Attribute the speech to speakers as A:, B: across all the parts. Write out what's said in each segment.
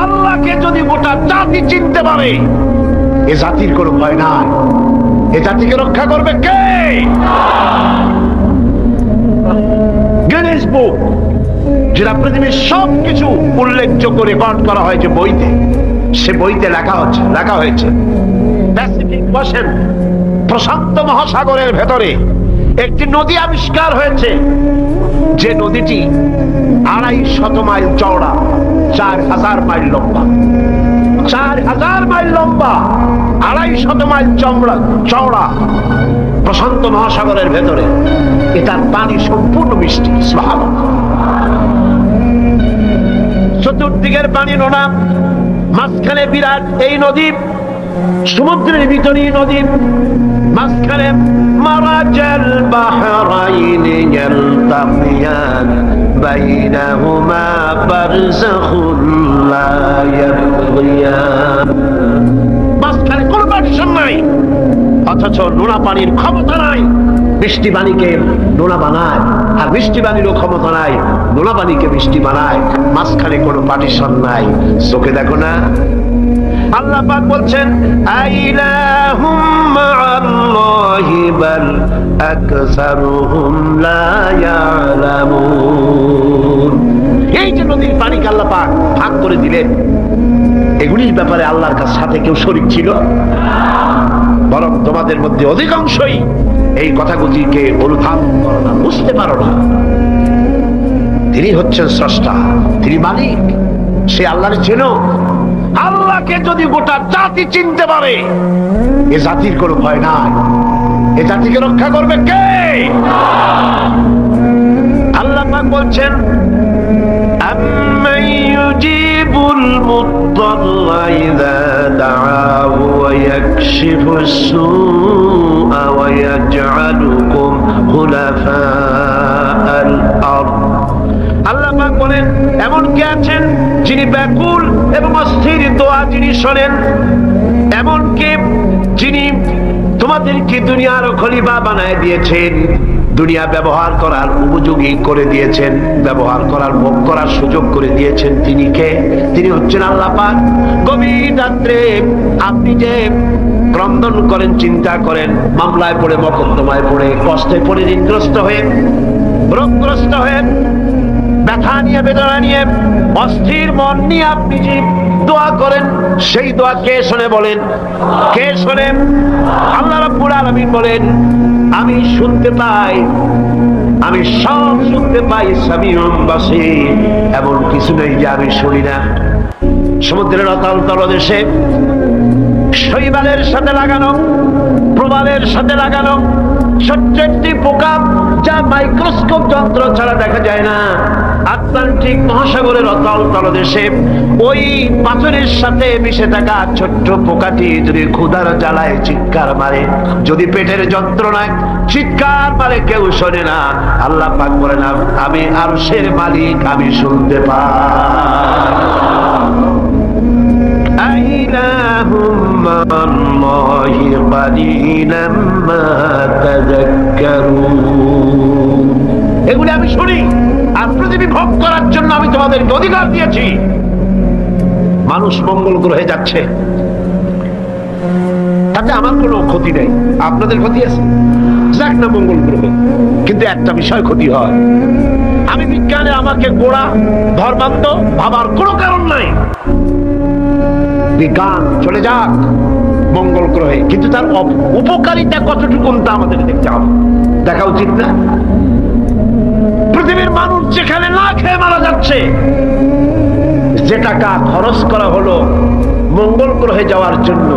A: আল্লাহকে যদি গোটা জাতি চিনতে পারে, এ জাতির কোনো ভয় নাই। এ জাতিকে রক্ষা করবে কে? গিনেস বুক, যেটা পৃথিবীর সবকিছু উল্লেখযোগ্য রেকর্ড করা হয়েছে বইতে। সে বইতে লেখা হচ্ছে, লেখা হয়েছে, প্যাসিফিক ওয়াসেন প্রশান্ত মহাসাগরের ভেতরে একটি নদী আবিষ্কার হয়েছে। যে নদীটি আড়াই শত মাইল চওড়া। চার হাজার মাইল লম্বা। চার হাজার মাইল লম্বা আড়াই শত মাইল চমড়া চওড়া প্রশান্ত মহাসাগরের ভেতরে। এটার পানি সম্পূর্ণ মিষ্টি। চতুর্দিকের পানি নোনা, মাঝখানে বিরাট এই নদী, সমুদ্রের ভিতরেই নদী, মাঝখানে মারাজাল বাহরাইন ইয়ালতাকিয়ান মাঝখানে কোনো পার্টিশন নাই। অথচ নোনা পানির ক্ষমতা নাই। বৃষ্টি পানিকে নোনা বানায় আর পানিরও ক্ষমতা নাই নোনা পানিকে বৃষ্টি বানায় মাঝখানে কোনো পার্টিশন নাই। চোখে দেখো না। আল্লাহ পাক বলছেন বাল আকসারুহুম লা ইয়ালামুন এই যে নদীর পানিকে আল্লাহ পাক ভাগ করে দিলেন, এগুলির ব্যাপারে আল্লাহর কাছে সাথে কেউ শরীক ছিল? বরং তোমাদের মধ্যে অধিকাংশই এই কথাগুলিকে অনুধাবন করো না, বুঝতে পারো না। তিনি হচ্ছেন স্রষ্টা, তিনি মালিক, সে আল্লাহর চেনো আল্লাহকে যদি গোটা জাতি চিনতে পারে এ জাতির কোনো ভয় নাই এ জাতিকে রক্ষা করবে কে আল্লাহ পাক বলছেন أمن يجيب المضطر إذا دعاه ويكشف السوء ويجعلكم خلفاء الأرض আল্লাহ পাক বলেন, এমন কে আছেন যিনি ব্যাকুল এবং অস্থির? দোয়া যিনি শোনেন, এমন কে যিনি তোমাদেরকে দুনিয়ার খলিফা বানায় দিয়েছেন, দুনিয়া ব্যবহার করার উপযোগী করে দিয়েছেন, ব্যবহার করার ভোগ করার সুযোগ করে দিয়েছেন তিনি কে? তিনি হচ্ছেন আল্লাহ পাক। গভীর রাত্রে আপনি যে ক্রন্দন করেন, চিন্তা করেন, মামলায় পড়ে, মকদ্দমায় পড়ে, কষ্টে পড়ে, ঋণগ্রস্ত হয়ে, রোগগ্রস্ত হয়ে ব্যথা নিয়ে, বেদনা নিয়ে, অস্থির মন নিয়ে আপনি যে দোয়া করেন, সেই দোয়া কে শোনে বলেন? কে শোনেন আল্লাহ রাব্বুল আলামিন বলেন, আমি শুনতে পাই, আমি সব শুনতে পাই সামিউম বাসির। এমন কিছু নেই যে আমি শুনি না। সমুদ্রের অতল তলদেশে শৈবালের সাথে লাগানো, প্রবালের সাথে লাগানো ছোট্ট একটি পোকা যা মাইক্রোস্কোপ যন্ত্র ছাড়া দেখা যায় না। আটলান্টিক মহাসাগরের অতল তলদেশে ওই পাথরের সাথে মিশে থাকা ছোট্ট পোকাটি যদি ক্ষুধার জ্বালায় চিৎকার মারে, যদি পেটের যন্ত্রণায় চিৎকার মারে, কেউ শোনে না। আল্লাহ পাক বলে না আমি আরশের মালিক, আমি শুনতে পাই। এগুলি আমি শুনি। পৃথিবী ভোগ করার জন্য আমি তোমাদেরকে অধিকার দিয়েছি। মানুষ মঙ্গল গ্রহে যাচ্ছে। তাতে আমার কোনো ক্ষতি নেই। আপনাদের ক্ষতি আছে? যাক না মঙ্গল গ্রহে। কিন্তু একটা বিষয় ক্ষতি হয়। আমি বিজ্ঞানে আমাকে গোড়া ধর্মান্ত ভাবার কোনো কারণ নাই। বিজ্ঞান, চলে যাক মঙ্গল গ্রহে। কিন্তু তার উপকারিতা কতটুকু তা আমাদের দেখতে হবে। দেখা উচিত না? যেখানে না খেয়ে মারা যাচ্ছে। যে টাকা খরচ করা হলো মঙ্গল গ্রহে যাওয়ার জন্য,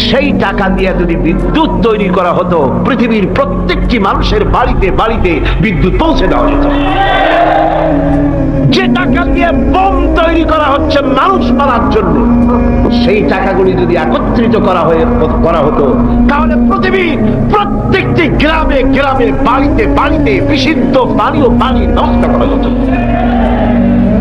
A: সেই টাকা দিয়ে যদি বিদ্যুৎ তৈরি করা হতো, পৃথিবীর প্রত্যেকটি মানুষের বাড়িতে বাড়িতে বিদ্যুৎ পৌঁছে দেওয়া যেত। যে টাকা দিয়ে বোম তৈরি করা হচ্ছে মানুষ মারার জন্য, সেই টাকাগুলি যদি একত্রিত করা হয়ে করা হতো, তাহলে পৃথিবীর প্রত্যেকটি গ্রামে গ্রামে বাড়িতে বাড়িতে বিশুদ্ধ পানি ও পানি নষ্ট করা যেত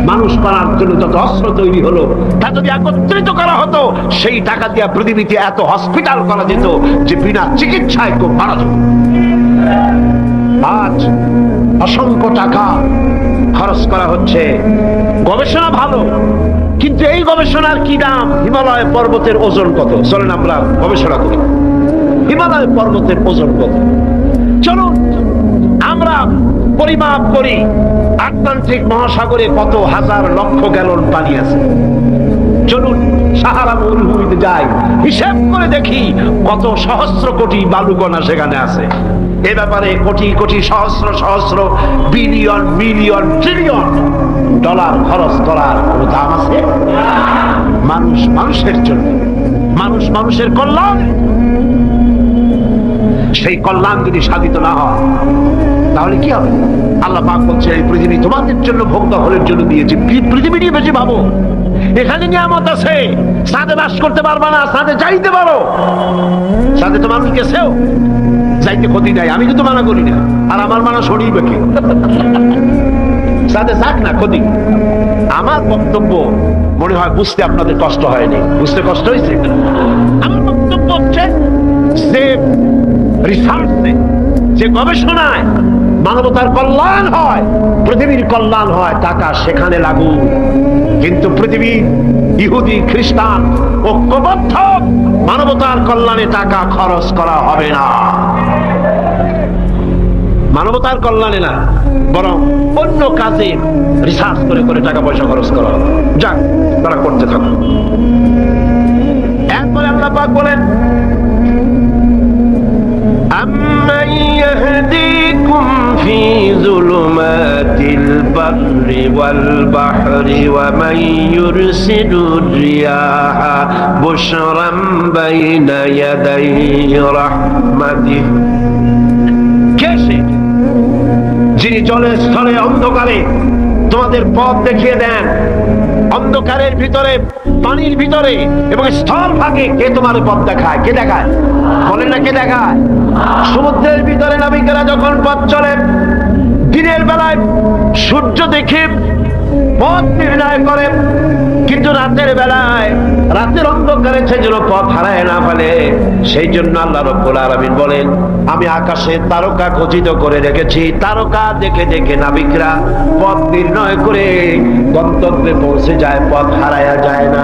A: মানুষ মারার জন্য যত অস্ত্র তৈরি হলো, তা যদি একত্রিত করা হতো, সেই টাকা দিয়ে পৃথিবীতে এত হসপিটাল করা যেত যে বিনা চিকিৎসায় কেউ মারা যেত। আজ অসংখ্য টাকা খরচ করা হচ্ছে। গবেষণা ভালো, কিন্তু এই গবেষণার কি দাম? হিমালয় পর্বতের ওজন কত? চলেন আমরা গবেষণা করি। হিমালয় পর্বতের ওজন কত? চলুন, আমরা পরিমাপ করি। আটলান্টিক মহাসাগরে কত হাজার লক্ষ গ্যালন পানি আছে? চলুন সাহারা মরুভূমিতে যাই। হিসাব করে দেখি কত সহস্র কোটি বালুকণা সেখানে আছে। এ ব্যাপারে কোটি কোটি সহস্র সহস্র বিলিয়ন, মিলিয়ন, ট্রিলিয়ন ডলার, খরচ করার কোনো দাম আছে? মানুষ মানুষের জন্য, মানুষ মানুষের কল্যাণ। সেই কল্যাণ যদি সাধিত না হয়, তাহলে কি হবে? আল্লাহ পাক বলছে, এই পৃথিবী তোমাদের জন্য ভোগ হলের জন্য দিয়েছি। পৃথিবী নিয়ে বেশি ভাবো। এখানে নিয়ামত আছে সাথে বাস করতে পারবা না সাথে যাইতে পারো। সাথে তো মানুষ গেছেও যাইতে ক্ষতি নাই, আমি কিন্তু মানা করি না। আর আমার মানা শরীর বেঁকে সাথে যাক না ক্ষতি। আমার বক্তব্য মনে হয় বুঝতে আপনাদের কষ্ট হয়নি। বুঝতে কষ্ট হয়েছে? আমার বক্তব্য হচ্ছে যে রিসার্চে যে গবেষণায় মানবতার কল্যাণ হয়, পৃথিবীর কল্যাণ হয় টাকা সেখানে লাগু কিন্তু পৃথিবী, ইহুদি, খ্রিস্টান, ঐক্যবদ্ধ মানবতার কল্যাণে টাকা খরচ করা হবে না। মানবতার কল্যাণে না, বরং অন্য কাজে রিসার্চ করে করে টাকা পয়সা খরচ করা যাক, তারা করতে থাকুন এরপরে আমরা পাক বলেন আম্মাই ইয়াহদি يهديكم في ظلمات البر والبحر ومن يرسل الرياح بشرا بين يدي رحمته কে সে যিনি জলের স্থলে অন্ধকারে তোমাদের পথ দেখিয়ে দেন অন্ধকারের ভিতরে, পানির ভিতরে এবং স্থল ভাগে কে তোমার পথ দেখায়, কে দেখায়? বলেন না কে দেখায়? সমুদ্রের ভিতরে নাবিকেরা যখন পথ চলে, দিনের বেলায় সূর্য দেখে পথ নির্ণয় করে। কিন্তু রাতের বেলায়, রাতের অন্ধকারে সে যেন পথ হারায় না ফেলে, সেই জন্য আল্লাহ রব্বুল আলামিন বলেন, আমি আকাশে তারকা খচিত করে রেখেছি তারকা দেখে দেখে নাবিকরা পথ নির্ণয় করে গন্তব্যে পৌঁছে যায়, পথ হারায়া যায় না।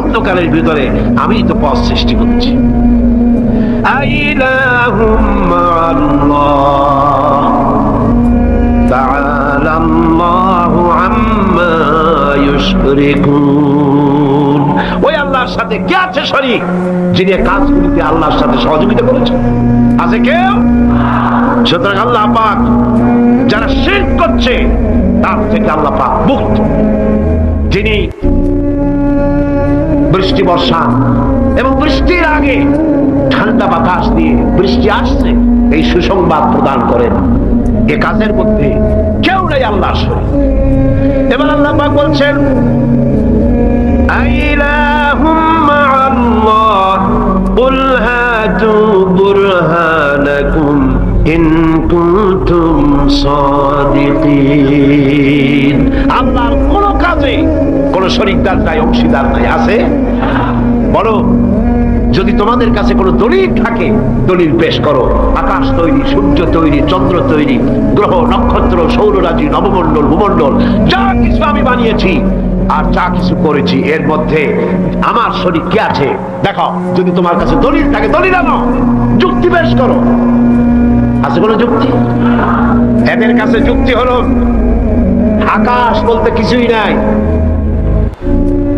A: অন্ধকারের ভিতরে আমি তো পথ সৃষ্টি করছি। আইলাহুম মা'আল্লাহ تعالى الله عما يشركون ওই আল্লাহর সাথে কে আছে শরীক যিনি এই কাজগুলিতে আল্লাহর সাথে সহযোগিতা করেছে আছে কেউ সুতরাং আল্লাহ পাক যারা শিরক করছে তার থেকে আল্লাহ পাক মুক্ত যিনি বৃষ্টি বর্ষা এবং বৃষ্টির আগে ঠান্ডা বাতাস দিয়ে বৃষ্টি আসছে এই সুসংবাদ প্রদান করেন এ কাজের মধ্যে কেউ নেই আল্লাহ এবার আল্লাহ পাক বলছেন আল্লাহর কোন কাজে কোন শরীকদার নাই, অংশীদার নাই, আছে? বলো যদি তোমাদের কাছে কোনো দলিল থাকে, দলিল পেশ করো। আকাশ তৈরি, সূর্য তৈরি, চন্দ্র তৈরি, গ্রহ, নক্ষত্র, সৌররাজি, নবমণ্ডল, ভূমণ্ডল, যা কিছু আমি বানিয়েছি আর যা কিছু করেছি, এর মধ্যে আমার শরীর কি আছে? দেখো, যদি তোমার কাছে দলিল থাকে, দলিল আনো। যুক্তি পেশ করো। আছে কোনো যুক্তি? এদের কাছে যুক্তি হলো, আকাশ বলতে কিছুই নাই।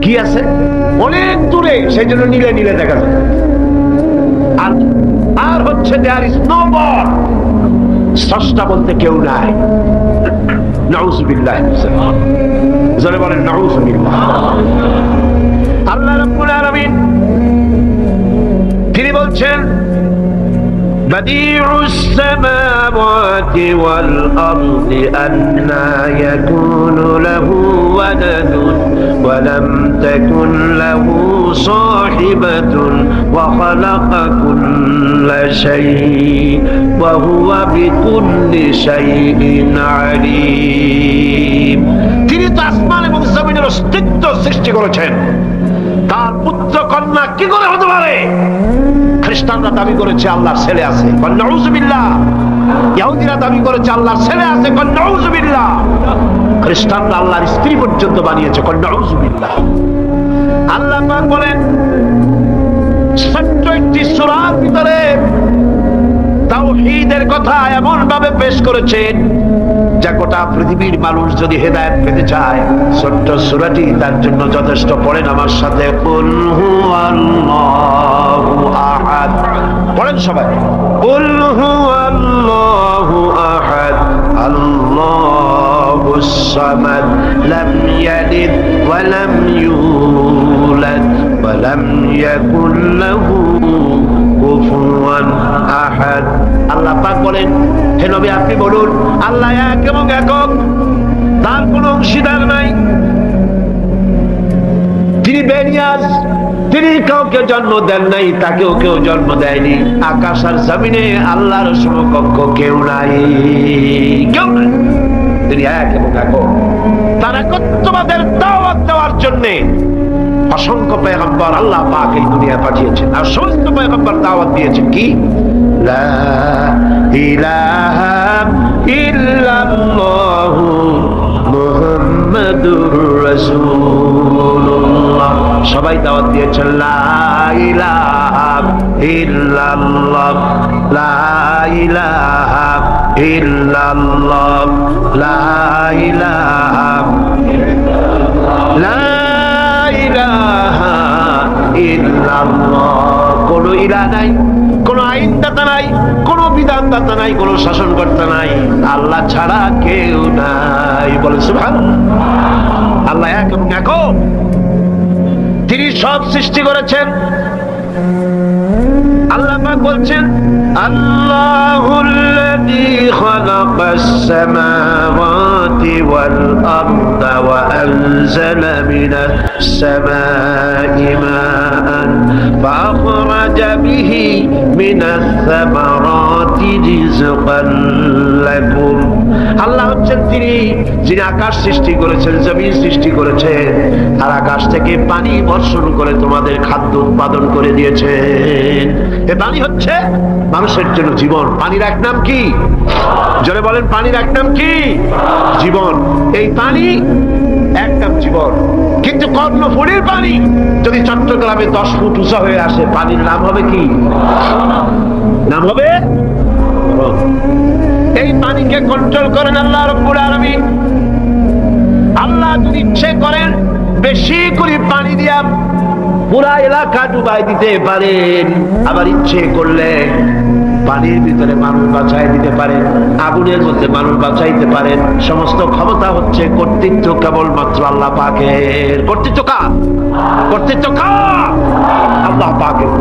A: কি আছে? অনেক দূরে, সেই জন্য নীলে নীলে দেখা যায়। আর আর হচ্ছে দেয়ার ইস নো গড স্রষ্টা বলতে কেউ নাই। নাউজুবিল্লাহ। জোরে বলেন, নাউজুবিল্লাহ। আল্লাহ রাব্বুল আলামিন, তিনি বলছেন بديع السماوات والأرض أنى يكون له ولد ولم تكن له صاحبة وخلق كل شيء وهو بكل شيء عليم তিনি তো আসমান এবং জমিনের অস্তিত্ব সৃষ্টি করেছেন তার পুত্র কন্যা কি করে হতে পারে খ্রিস্টানরা দাবি করেছে, আল্লাহর ছেলে আছে। ইহুদিরা দাবি করেছে, আল্লাহর ছেলে আছে। নউজুবিল্লাহ। খ্রিস্টানরা আল্লাহর স্ত্রী পর্যন্ত বানিয়েছে নউজুবিল্লাহ। আল্লাহ বলেন ভিতরে কথা এমন ভাবে পেশ করেছেন যা গোটা পৃথিবীর মানুষ যদি হেদায়েত পেতে চায়, ছোট্ট সূরাটি তার জন্য যথেষ্ট। পড়েন আমার সাথে পড়েন সবাই আহাদ আল্লাহুস সামাদ, লাম ইয়ালিদ ওয়া লাম ইউলাদ, ওয়া আহাদ। আল্লাহ পাক বলেন, হে নবী, আপনি বলুন, আল্লাহ এক এবং একক, তার অংশীদার নাই। তিনি বেনিয়াজ, তিনি কাউকে জন্ম দেন নাই, তাকেও কেউ জন্ম দেয়নি। আকাশ আর জমিনে আল্লাহর সমকক্ষ কেউ নাই। কেউ নাই। তিনি এক এবং একক। তার একত্ববাদের দাওয়াত দেওয়ার জন্যে অসংখ্য পেগম্বর আল্লাহ পাক এই দুনিয়া পাঠিয়েছেন। আর সমস্ত পেগম্বর দাওয়াত দিয়েছেন কি? সবাই দাওয়াত দিয়েছেন, লা ইলাহা ইল্লাল্লাহ, লা ইলাহা ইল্লাল্লাহ, লা ইল্লাল্লাহ কোন ইলা নাই, কোন আইনদাতা নাই, কোন বিধানদাতা নাই, কোন শাসনকর্তা নাই। আল্লাহ ছাড়া কেউ নাই। বলে সুভান আল্লাহ এক এবং একক। তিনি সব সৃষ্টি করেছেন। আল্লাহ বলছেন, আল্লাহুল্লাযী খালাকাস সামাওয়াতি ওয়াল আরদা ওয়া আনজালা মিনাস সামাই মাআন ফাআখরাজা বিহি মিনাস সামারাতি রিজকান লাকুম আল্লাহ হচ্ছেন তিনি, যিনি আকাশ সৃষ্টি করেছেন, জমিন সৃষ্টি করেছেন, আর আকাশ থেকে পানি বর্ষণ করে তোমাদের খাদ্য উৎপাদন করে দিয়েছেন। এ পানি হচ্ছে মানুষের জন্য জীবন। পানির এক নাম কি? জোরে বলেন, পানির এক নাম কি? জীবন। এই পানি এক নাম জীবন। কিন্তু কর্ণফুলির পানি যদি চট্টগ্রামে দশ ফুট উঁচা হয়ে আসে পানির নাম হবে কি? নাম হবে এই পানিকে কন্ট্রোল করেন আল্লাহ রব্বুল আলামিন। আল্লাহ যদি ইচ্ছে করেন, বেশি করে পানি দিয়া পুরা এলাকা ডুবাই দিতে পারেন। আবার ইচ্ছে করলে পানির ভিতরে মানুষ বাঁচাই দিতে পারেন আগুনের মধ্যে মানুষ বাঁচাইতে পারেন সমস্ত ক্ষমতা হচ্ছে কর্তৃত্ব কেবলমাত্র আল্লাহ পাকের। কর্তৃত্ব কার? কর্তৃত্ব কার? আল্লাহ পাকের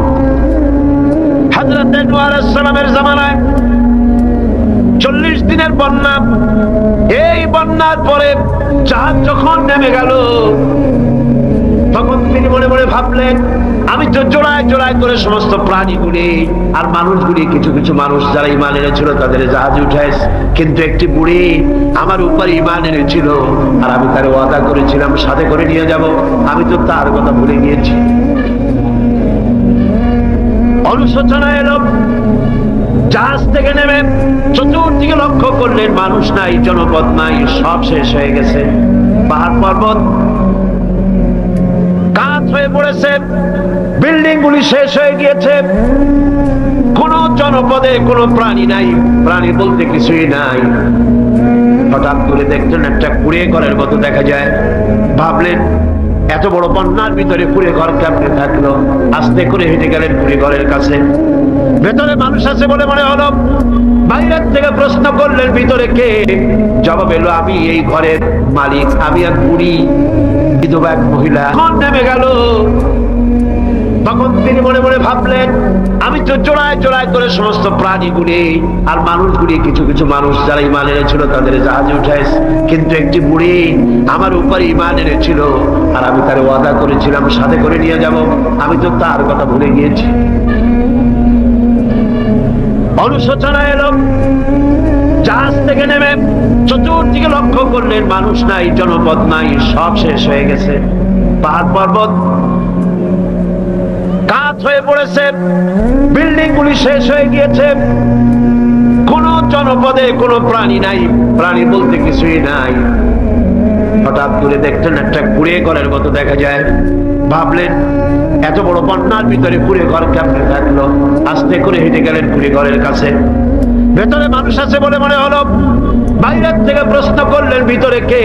A: চল্লিশ দিনের বন্যা, এই বন্যার পরে জাহাজ যখন নেমে গেল তখন তিনি মনে মনে ভাবলেন, আমি তো জোড়ায় জোড়ায় করে সমস্ত প্রাণীগুলি আর মানুষগুলি, কিছু কিছু মানুষ যারা ইমান এনেছিল তাদের জাহাজে উঠাইস কিন্তু একটি বুড়ি আমার উপর ইমান এনেছিল আর আমি তার ওয়াদা করেছিলাম, সাথে করে নিয়ে যাব। আমি তো তার কথা ভুলে গিয়েছি। অনুশোচনা এলো। জাহাজ থেকে নেমে চতুর্দিকে লক্ষ্য করলেন, মানুষ নাই, জনপদ নাই, সব শেষ হয়ে গেছে। পাহাড় পর্বত হয়ে পড়েছে। বিল্ডিং গুলি শেষ হয়ে গিয়েছে। কোন জনপদে কোনো প্রাণী নাই। প্রাণী বলতে কিছুই নাই। হঠাৎ করে দেখলেন একটা কুড়ে ঘরের মতো দেখা যায়। ভাবলেন, এত বড় বন্যার ভিতরে কুড়ে ঘর কেমনে থাকল? আস্তে করে হেঁটে গেলেন কুড়ে ঘরের কাছে। ভেতরে মানুষ আছে বলে মনে হলো। বাইরের থেকে প্রশ্ন করলেন, ভিতরে কে? জবাব এলো, আমি এই ঘরের মালিক, আমি এক বুড়ি, বিধবা এক মহিলা। এখন নেমে গেল। তখন তিনি মনে মনে ভাবলেন, আমি তো জোড়ায় জোড়ায় করে সমস্ত প্রাণী প্রাণীগুলি আর মানুষ মানুষগুলি, কিছু কিছু মানুষ যারা ইমান এনেছিল তাদের জাহাজে উঠাইস কিন্তু একটি বুড়ি আমার উপরে ইমান এনেছিল আর আমি তার ওয়াদা করেছিলাম, সাথে করে নিয়ে যাব। আমি তো তার কথা ভুলে গিয়েছি। অনুশোচনা এলো জাহাজ থেকে নেমে চতুর্দিকে লক্ষ্য করলেন মানুষ নাই, জনপদ নাই, সব শেষ হয়ে গেছে। পাহাড় পর্বত কাত হয়ে পড়েছে বিল্ডিং গুলি শেষ হয়ে গিয়েছে। কোন জনপদে কোনো প্রাণী নাই, প্রাণী বলতে কিছুই নাই। করে দেখলেন একটা কুড়ে ঘরের মতো দেখা যায়। ভাবলেন, এত বড় বন্যার ভিতরে কুড়ে ঘর কেমনে থাকল? আস্তে করে হেঁটে গেলেন কুড়ে ঘরের কাছে। ভেতরে মানুষ আছে বলে মনে হলো, বাইরের থেকে প্রশ্ন করলেন, ভিতরে কে?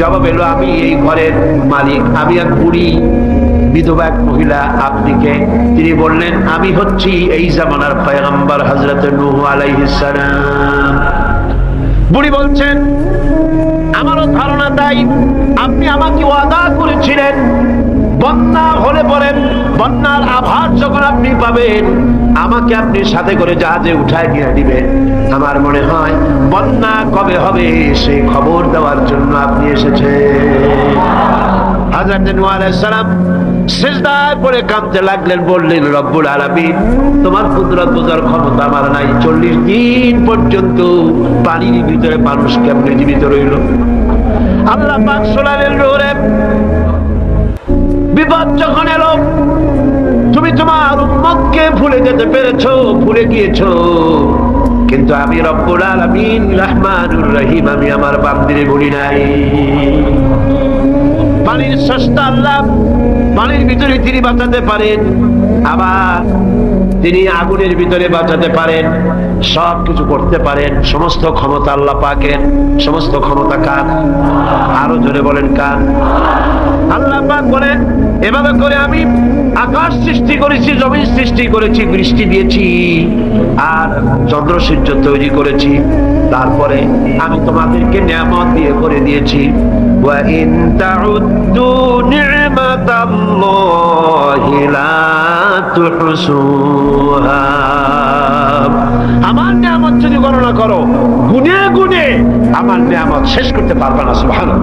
A: জবাব এলো, আমি এই ঘরের মালিক, আমি এক বুড়ি, বিধবা এক মহিলা, আপনি কে? তিনি বললেন, আমি হচ্ছি এই জামানার পয়গম্বর হজরত নূহ আলাইহিস সালাম। বুড়ি বলছেন আমারও ধারণা তাই। আপনি আমাকে ওয়াদা করেছিলেন। বন্যা হলে পরেন বন্যার আভার যখন আপনি পাবেন, আমাকে আপনি সাথে করে জাহাজে উঠায় নিয়ে দিবেন আমার মনে হয় বন্যা কবে হবে সেই খবর দেওয়ার জন্য আপনি এসেছেন। হাজার নূহ সালাম সিজদায় পড়ে কাঁদতে লাগলেন, বললেন, রব্বুল আলামিন, তোমার কুদরত বোঝার ক্ষমতা আমার নাই। চল্লিশ দিন পর্যন্ত পানির ভিতরে মানুষ কেমনে জীবিত রইল? আল্লাহ পাক শোনালেন রোরে বিপদ যখন এলো, তুমি তোমার উম্মতকে ভুলে যেতে পেরেছ, ভুলে গিয়েছো। কিন্তু আমি রব্বুল আলামিন, রহমানুর রহিম, আমি আমার বান্দিরে ভুলি নাই। পানির সস্তা আল্লাহ পানির ভিতরে তিনি বাঁচাতে পারেন, আবার তিনি আগুনের ভিতরে বাঁচাতে পারেন সব কিছু করতে পারেন, সমস্ত ক্ষমতা আল্লাহ পাকেন সমস্ত ক্ষমতা কান আরও জোরে বলেন কান আল্লাহ পাক বলেন, এভাবে করে আমি আকাশ সৃষ্টি করেছি, জমিন সৃষ্টি করেছি, বৃষ্টি দিয়েছি, আর চন্দ্র সূর্য তৈরি করেছি। তারপরে আমি তোমাদেরকে নিয়ামত দিয়ে করে দিয়েছি। ওয়া ইন তাউদ্দু اللَّهِ لَا تُحْصُوهَا আমার নিয়ামত যদি গণনা করো গুনে গুনে আমার নিয়ামত শেষ করতে পারবে না সুবহানাল্লাহ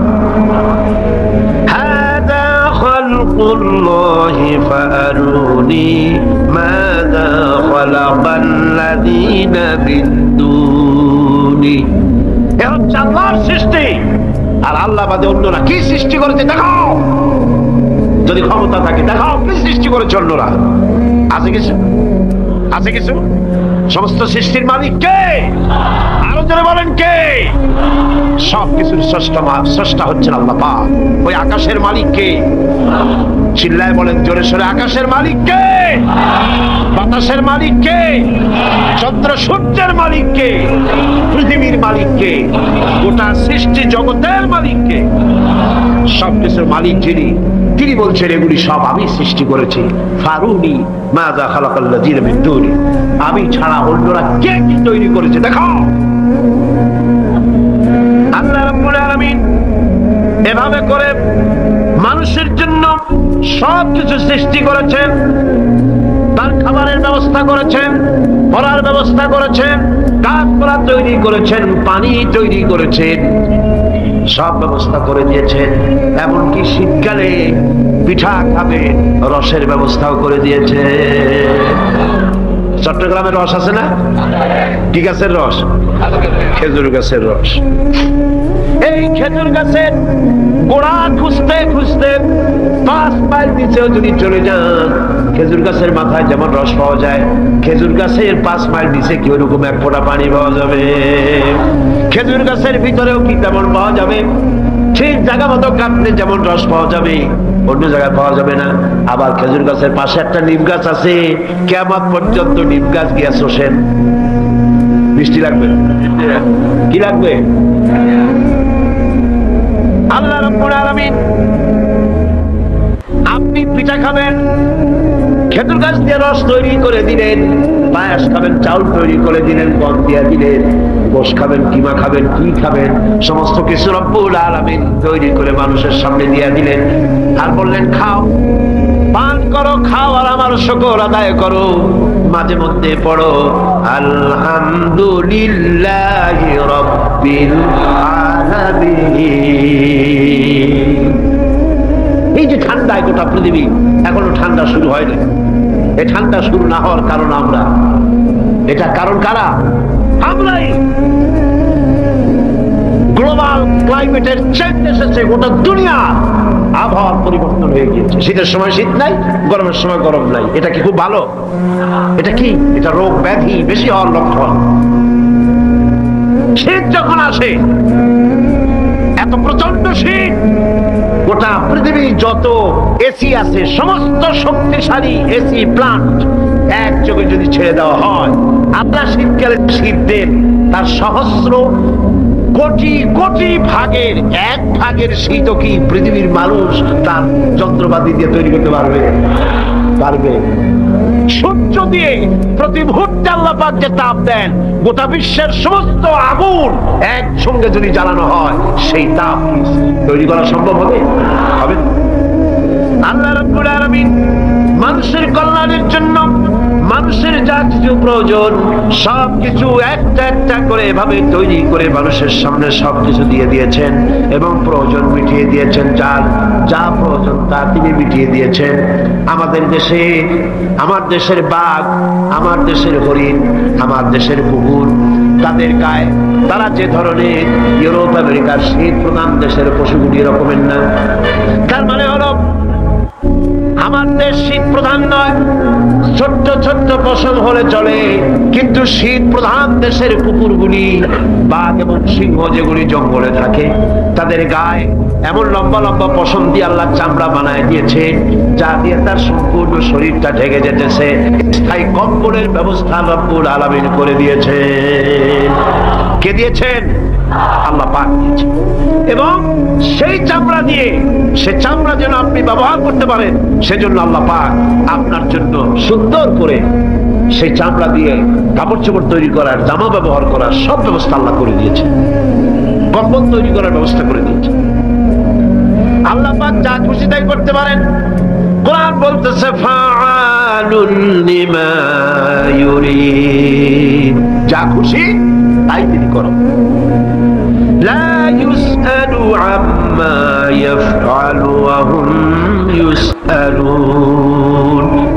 A: هذا خلق الله فأروني ماذا خلق الذين من دوني এ হচ্ছে আল্লাহর সৃষ্টি আর আল্লাহ বাদে অন্যরা কি সৃষ্টি করেছে দেখাও যদি ক্ষমতা থাকে দেখাও কি সৃষ্টি করে করেছে অন্যরা আছে কিছু? আছে কিছু? সমস্ত সৃষ্টির মালিক কে? আরও জোরে বলেন কে? সব কিছুর স্রষ্টা স্রষ্টা হচ্ছেন আল্লাহ পাক। ওই আকাশের মালিক কে? চিল্লায় বলেন, জোরে সোরে, আকাশের মালিক কে? বাতাসের মালিক কে? চন্দ্র সূর্যের মালিককে, পৃথিবীর মালিককে, গোটা সৃষ্টি জগতের মালিককে। সব কিছুর মালিক যিনি, তিনি বলছেন, এগুলি সব আমি সৃষ্টি করেছি। ফারুনি মাযা খালাকাল্লাযীনা মিন দুনি আমি ছাড়া অন্যরা কে কি তৈরি করেছে? দেখো আল্লাহ রাব্বুল আলামিন এভাবে করে মানুষের জন্য সব কিছু সৃষ্টি করেছেন। তার খাবারের ব্যবস্থা করেছেন পড়ার ব্যবস্থা করেছেন গাছপালা তৈরি করেছেন, পানি তৈরি করেছেন, সব ব্যবস্থা করে দিয়েছেন। এমনকি শীতকালে পিঠা খাবে, রসের ব্যবস্থাও করে দিয়েছে। চট্টগ্রামের রস আছে না? কি গাছের রস? খেজুর গাছের রস। এই খেজুর গাছের গোড়া খুঁজতে খুঁজতে পাঁচ মাইল নিচেও যদি চলে যান, খেজুর গাছের মাথায় যেমন রস পাওয়া যায়, খেজুর গাছের পাঁচ মাইল নিচে এক পানি পাওয়া যাবে? খেজুর গাছের ভিতরেও কি তেমন পাওয়া যাবে? ঠিক জায়গা মতো যেমন রস পাওয়া যাবে, অন্য জায়গায় পাওয়া যাবে না। আবার খেজুর গাছের পাশে একটা নিম গাছ আছে কেমন পর্যন্ত নিম গাছ গিয়া শোষেন। বৃষ্টি লাগবে? কি লাগবে? আল্লাহ রব্বুল আলামিন পিঠা খাবেন, খেজুর গাছ দিয়ে রস তৈরি করে দিলেন, পায়াস খাবেন, চাউল তৈরি করে দিলেন গম দিয়ে দিলেন, গোশ খাবেন, কিমা খাবেন, কি খাবেন, সমস্ত কিছু রব্বুল আলামিন তৈরি করে মানুষের সামনে দিয়ে দিলেন। আর বললেন, খাও, পান করো, খাও আর আমার শুকর আদায় করো। মাঝে মধ্যে পড়ো, আলহামদুলিল্লাহ রব্বিল আলামিন। যে ঠান্ডায় গোটা পৃথিবী এখনও ঠান্ডা শুরু হয়নি। এই ঠান্ডা শুরু না হওয়ার কারণ আমরা। এটা কারণ কারা? আমরাই গ্লোবাল ক্লাইমেটের চেঞ্জ এসেছে, গোটা দুনিয়া আবহাওয়ার পরিবর্তন হয়ে গিয়েছে। শীতের সময় শীত নাই, গরমের সময় গরম নাই। এটা কি খুব ভালো? এটা কি? এটা রোগ ব্যাধি বেশি হওয়ার লক্ষণ। শীত যখন আসে, এত প্রচণ্ড শীত গোটা পৃথিবীর যত এসি আছে, সমস্ত শক্তিশালী এসি প্লান্ট এক চোখে যদি ছেড়ে দেওয়া হয়, আপনার শীতকালে শীত দেন, তার সহস্র কোটি কোটি ভাগের এক ভাগের শীত কি পৃথিবীর মানুষ তার যন্ত্রপাতি দিয়ে তৈরি করতে পারবে? পারবে। সূর্য দিয়ে প্রতি মুহূর্তে আল্লাপাক যে তাপ দেন, গোটা বিশ্বের সমস্ত আগুন একসঙ্গে যদি জ্বালানো হয়, সেই তাপ তৈরি করা সম্ভব হবে? হবে আল্লাহ রাব্বুল মানুষের কল্যাণের জন্য মানুষের যা কিছু প্রয়োজন সব কিছু একটা একটা করে এভাবে তৈরি করে মানুষের সামনে সব কিছু দিয়ে দিয়েছেন এবং প্রয়োজন মিটিয়ে দিয়েছেন, যার যা প্রয়োজন তা তিনি মিটিয়ে দিয়েছেন। আমাদের দেশে, আমার দেশের বাঘ, আমার দেশের হরিণ, আমার দেশের কুকুর, তাদের গায়ে, তারা যে ধরনের ইউরোপ, আমেরিকার শীত প্রধান দেশের পশুগুলি এরকমের না। তার মানে হলো, আমার দেশ শীত প্রধান নয়। ছোট্ট ছোট্ট পশম হলে চলে, কিন্তু শীত প্রধান দেশের কুকুরগুলি, বাঘ এবং সিংহ যেগুলি জঙ্গলে থাকে, তাদের গায়ে এমন লম্বা লম্বা পশম দিয়ে আল্লাহ চামড়া বানায় দিয়েছে, যা দিয়ে তার সম্পূর্ণ শরীরটা ঢেকে যেতেছে। স্থায়ী কম্বলের ব্যবস্থা রব্বুল আলামিন করে দিয়েছেন কে দিয়েছেন? আল্লাহ পাক দিয়েছেন। এবং সেই চামড়া দিয়ে, সে চামড়া যেন আপনি ব্যবহার করতে পারেন, সেজন্য আল্লাহ পাক আপনার জন্য সুন্দর করে সেই চামড়া দিয়ে কাপড় চোপড় তৈরি করার, জামা ব্যবহার করার সব ব্যবস্থা আল্লাহ করে দিয়েছে কম্বল তৈরি করার ব্যবস্থা করে দিয়েছে আল্লাহ পাক যা খুশি তাই করতে পারেন। কোরআন বলতেছে ফাআলুল লিমা ইউরিদ। যা খুশি তাই তিনি করো।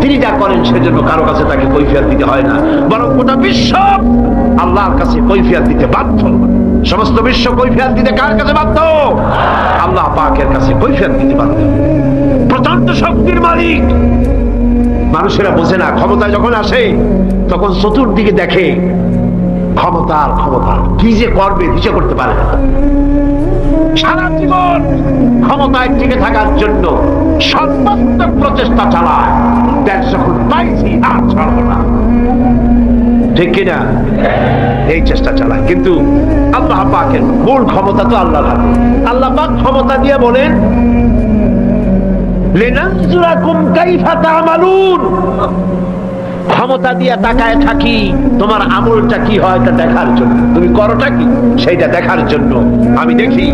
A: তিনি যা করেন সেজন্য কারও কাছে তাকে কৈফিয়াত দিতে হয় না। বরং গোটা বিশ্ব আল্লাহর কাছে কৈফিয়াত দিতে বাধ্য। সমস্ত বিশ্ব কৈফিয়াত দিতে কার কাছে বাধ্য? আল্লাহ পাকের কাছে কৈফিয়াত দিতে বাধ্য। প্রচণ্ড শক্তির মালিক। মানুষেরা বোঝে না, ক্ষমতা যখন আসে, তখন চতুর্দিকে দেখে ক্ষমতা আর ক্ষমতা। কি যে করবে দিশে করতে পারে না। সারা জীবন ক্ষমতায় টিকে থাকার জন্য সর্বাত্মক প্রচেষ্টা চালায়। দেশ যখন পাইছি, আর ছাড়বো না। ঠিক কিনা এই চেষ্টা চালায়। কিন্তু আল্লাহ পাকের মূল ক্ষমতা তো আল্লাহ হাতে। আল্লাহ পাক ক্ষমতা দিয়ে বলেন, লেনানজুরাকুম কাইফা তা'মালুন। ক্ষমতা দিয়ে তাকায় থাকি, তোমার আমলটা কি হয় তা দেখার জন্য। তুমি করোটা কি? সেইটা দেখার জন্য। আমি দেখি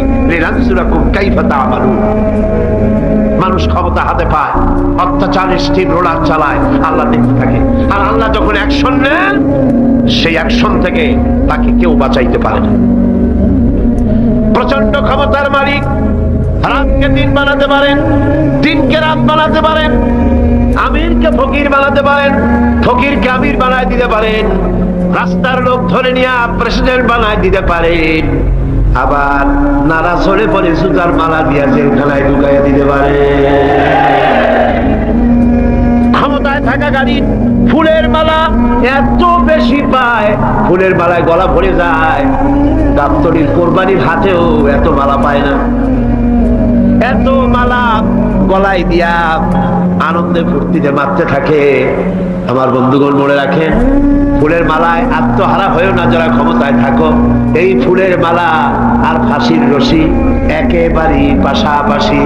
A: মানুষ ক্ষমতা হাতে পায়, অত্যাচারের স্টিম রোলার চালায়, আল্লাহ দেখতে থাকে। আর আল্লাহ যখন অ্যাকশন নেন, সেই অ্যাকশন থেকে তাকে কেউ বাঁচাইতে পারে না। প্রচণ্ড ক্ষমতার মালিক, রাতকে দিন বানাতে পারেন, দিনকে রাত বানাতে পারেন, আমিরকে ফকির বানাতে পারেন ফকিরকে আমির বানায় দিতে পারেন, রাস্তার লোক ধরে নিয়ে প্রেসিডেন্ট বানায় দিতে পারেন, আবার নারাজ হলে পরে সুতার মালা দিয়া জেলখানায় ঢুকাইয়া দিতে পারে। ক্ষমতায় থাকা গাড়ি, ফুলের মালা এত বেশি পায়, ফুলের মালায় গলা ভরে যায় দাপ্তরির কোরবানির হাতেও এত মালা পায় না। এত মালা গলায় দিয়া আনন্দে ফুর্তিতে মারতে থাকে, আমার বন্ধুগণ মনে রাখেন, ফুলের মালায় আত্মহারা হয়েও না যারা ক্ষমতায় থাকো। এই ফুলের মালা আর ফাঁসির রশি একেবারেই পাশাপাশি।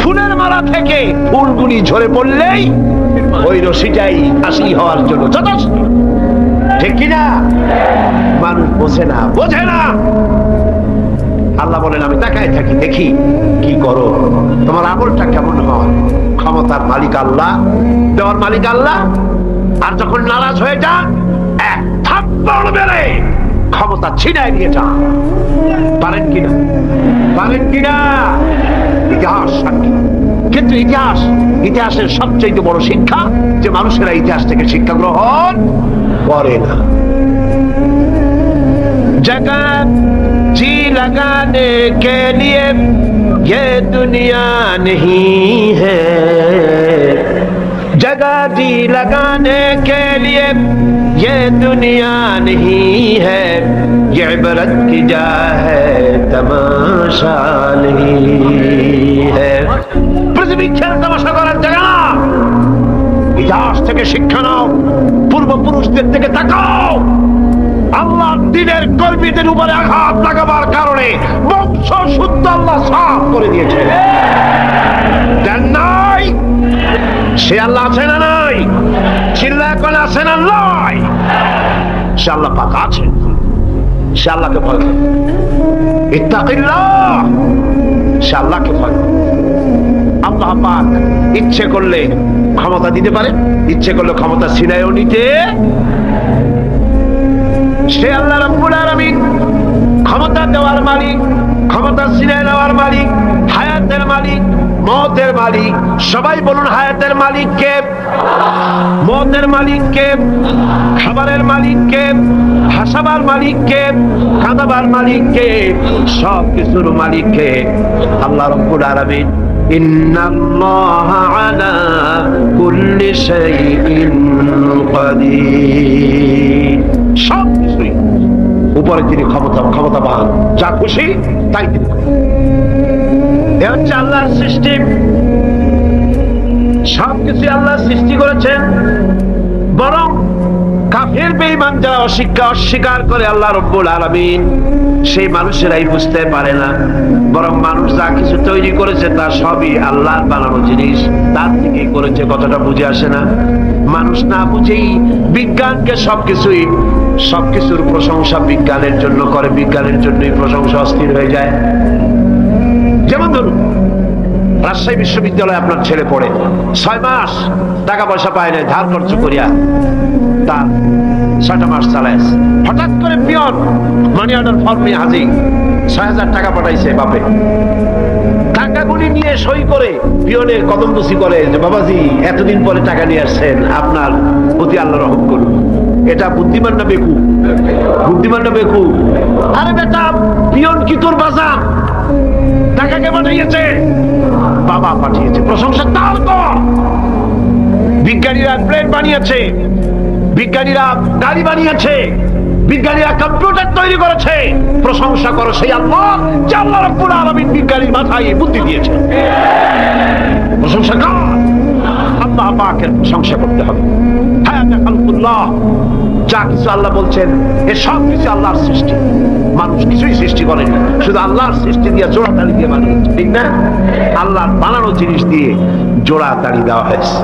A: ফুলের মালা থেকে ফুলগুলি ঝরে পড়লেই ওই রশিটাই ফাঁসি হওয়ার জন্য যথেষ্ট। ঠিক কিনা? মানুষ বোঝে না বোঝে না। আল্লাহ বলেন, আমি তাকায় থাকি, দেখি কি করো। তোমার আমলটা কেমন হয়? ক্ষমতার মালিক আল্লাহ, দেওয়ার মালিক আল্লাহ, আর যখন নারাজ হয়ে যান, এক থাপ্পড় মেরে ক্ষমতা যান। পারেন কিনা? পারেন কিনা? ইতিহাস সাক্ষী। কিন্তু ইতিহাস, ইতিহাসের সবচেয়ে বড় শিক্ষা যে মানুষেরা ইতিহাস থেকে শিক্ষা গ্রহণ করে না। জি লাগা लगाने के लिए ये दुनिया नहीं है जगह जी लगाने के लिए ये दुनिया नहीं है ये इबरत की जा है तमाशा नहीं है পৃথিবী খেল তামাশা করার জায়গা না ইতিহাস থেকে শিক্ষা নাও পূর্বপুরুষদের থেকে তাকাও আল্লাহ দিনের কর্মীদের উপরে আঘাত লাগাবার কারণে বংশ শুদ্ধ আল্লাহ সাফ করে দিয়েছে। দেন নাই? সে আল্লাহ আছে না নাই? চিল্লা করে আছে না নাই? সে আল্লাহ পাক আছে। সে আল্লাহকে ভয় করে। ইত্তাকিল্লাহ! সে আল্লাহকে ভয় করে। আল্লাহ পাক ইচ্ছে করলে ক্ষমতা দিতে পারে, ইচ্ছে করলে ক্ষমতা ছিনায়ও নিতে সে আল্লাহ রাব্বুল আলামিন ক্ষমতা দেওয়ার মালিক ক্ষমতা ছিনায় নেওয়ার মালিক হায়াতের মালিক মতের মালিক সবাই বলুন হায়াতের মালিক কে মতের মালিক কে খাবারের মালিক কে হাসাবার মালিক কে কাঁদাবার মালিক কে সব কিছুর মালিক কে আল্লাহ রব্বুল আলামিন إن الله على كل شيء قدير উপরে তিনি ক্ষমতা, ক্ষমতাবান, যা খুশি তাই তিনি হচ্ছে আল্লাহর সৃষ্টি। সব কিছু আল্লাহ সৃষ্টি করেছেন। বরং কাফের বেঈমান যারা অস্বীকার অস্বীকার করে আল্লাহ রব্বুল আলামিন, সেই মানুষেরাই বুঝতে পারে না। বরং মানুষ যা কিছু তৈরি করেছে তা সবই আল্লাহর বানানো জিনিস। তার থেকেই করেছে কতটা বুঝে আসে না। মানুষ না বুঝেই বিজ্ঞানকে সবকিছুই সবকিছুর প্রশংসা বিজ্ঞানের জন্য করে, বিজ্ঞানের জন্যই প্রশংসা অস্থির হয়ে যায়। যেমন ধরুন, রাজশাহী বিশ্ববিদ্যালয়ে আপনার ছেলে পড়ে, ছয় মাস টাকা পয়সা পায় না ধার খরচ করিয়া তার ছয়টা মাস চালায় হঠাৎ করে পিয়ন মানি অর্ডার ফর্ম হাজির, ছয় হাজার টাকা পাঠাইছে বাপে। টাকাগুলি নিয়ে সই করে পিয়নে কদম বসি করে যে, বাবাজি, এতদিন পরে টাকা নিয়ে আসছেন, আপনার প্রতি আল্লাহ রহম করুন। এটা বুদ্ধিমান না বেকু বুদ্ধিমান না বেকু আরে বেটা, পিয়ন কি তোর বাজার? টাকাকে পাঠিয়েছে। বাবা পাঠিয়েছে। প্রশংসা তার তো বিজ্ঞানীরা প্লেন বানিয়েছে। বিজ্ঞানীরা গাড়ি বানিয়েছে। বিজ্ঞানীরা কম্পিউটার তৈরি করেছে। প্রশংসা করো সেই আল্লাহ যে আল্লাহ রব্বুল আলামিন বিজ্ঞানীর মাথায় এই বুদ্ধি দিয়েছে। প্রশংসা কর। আল্লাহ পাকের প্রশংসা করতে হবে। হ্যাঁ যা কিছু আল্লাহ বলছেন, এ সব কিছু আল্লাহর সৃষ্টি। মানুষ কিছুই সৃষ্টি করেনি শুধু আল্লাহর সৃষ্টি দিয়ে জোড়া তাড়ি দিয়ে বানিয়েছে, ঠিক না? আল্লাহর বানানো জিনিস দিয়ে জোড়া তাড়ি দেওয়া হয়েছে।